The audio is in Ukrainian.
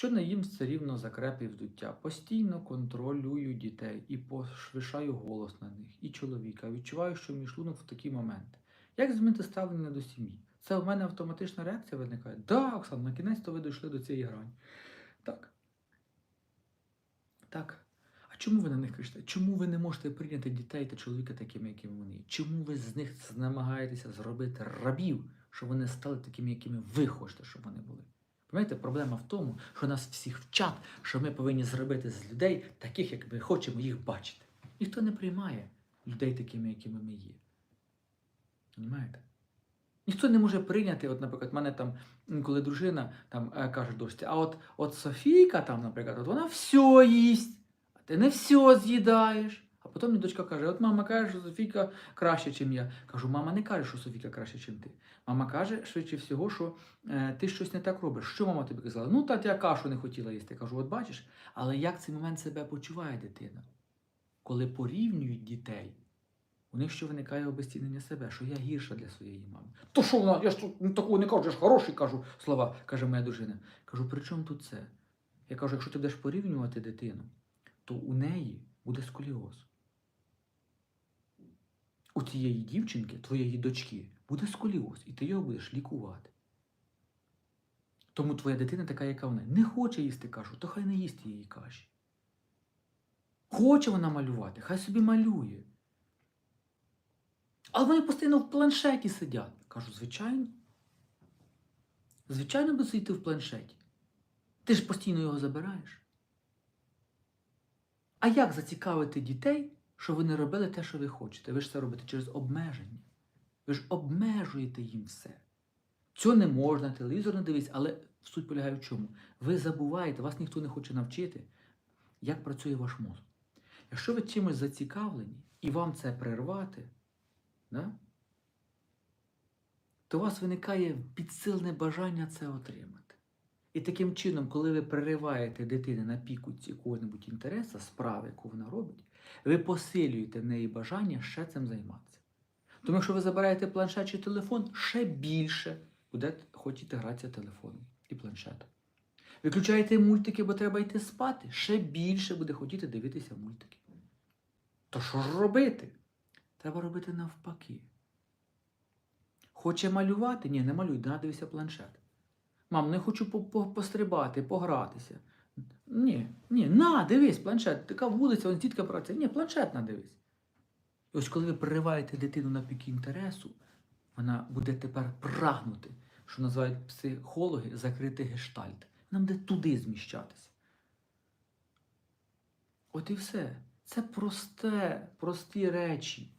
Що не їм все рівно закрепи і вздуття. Постійно контролюю дітей і повишаю голос на них, і чоловіка. Відчуваю, що мій шлунок в такі моменти. Як змінити ставлення до сім'ї? Це в мене автоматична реакція виникає. Да, Оксана, на кінець то ви дійшли до цієї грані. Так. Так. А чому ви на них кричите? Чому ви не можете прийняти дітей та чоловіка такими, якими вони? Чому ви з них намагаєтеся зробити рабів, щоб вони стали такими, якими ви хочете, щоб вони були? Пам'ятаєте, проблема в тому, що нас всіх вчать, що ми повинні зробити з людей таких, як ми хочемо їх бачити. Ніхто не приймає людей такими, якими ми є. Понімаєте? Ніхто не може прийняти, от, наприклад, мене там, коли дружина там е, каже дочці, а от, от Софійка там, наприклад, от вона все їсть, а ти не все з'їдаєш. А потім мені дочка каже: от мама каже, що Софійка краще, ніж я. Кажу, мама не каже, що Софійка краще, ніж ти. Мама каже, швидше всього, що е, ти щось не так робиш. Що мама тобі казала? Ну, та я кашу не хотіла їсти. Кажу, от бачиш, але як цей момент себе почуває дитина? Коли порівнюють дітей, у них що виникає обезцінення себе, що я гірша для своєї мами. То що вона, я ж такого не кажу, я ж хороший кажу слова, каже моя дружина. Кажу, при чому тут це? Я кажу, якщо ти будеш порівнювати дитину, то у неї буде сколіоз. У тієї дівчинки, твоєї дочки, буде сколіоз, і ти його будеш лікувати. Тому твоя дитина така, яка вона. Не хоче їсти кашу, то хай не їсть її каші. Хоче вона малювати, хай собі малює. Але вони постійно в планшеті сидять. Кажу, звичайно. Звичайно, буде сидіти в планшеті. Ти ж постійно його забираєш. А як зацікавити дітей, що ви не робили те, що ви хочете? Ви ж це робите через обмеження. Ви ж обмежуєте їм все. Цього не можна, телевізор не дивись, але суть полягає в чому? Ви забуваєте, вас ніхто не хоче навчити, як працює ваш мозок. Якщо ви чимось зацікавлені і вам це прервати, да? то у вас виникає підсильне бажання це отримати. І таким чином, коли ви перериваєте дитини на піку якого-небудь інтересу, справи, яку вона робить, ви посилюєте в неї бажання ще цим займатися. Тому якщо ви забираєте планшет чи телефон, ще більше буде хотіти гратися телефоном і планшетом. Виключаєте мультики, бо треба йти спати, ще більше буде хотіти дивитися мультики. То що ж робити? Треба робити навпаки. Хоче малювати? Ні, не малюй, на, дивися планшет. Мам, не хочу по- по- пострибати, погратися. Ні, ні, на, дивись, планшет. Така вулиця, вон тітка працює. Ні, планшет на дивись. І ось коли ви перериваєте дитину на пік інтересу, вона буде тепер прагнути, що називають психологи, закрити гештальт. Нам буде туди зміщатися. От і все. Це просте, прості речі.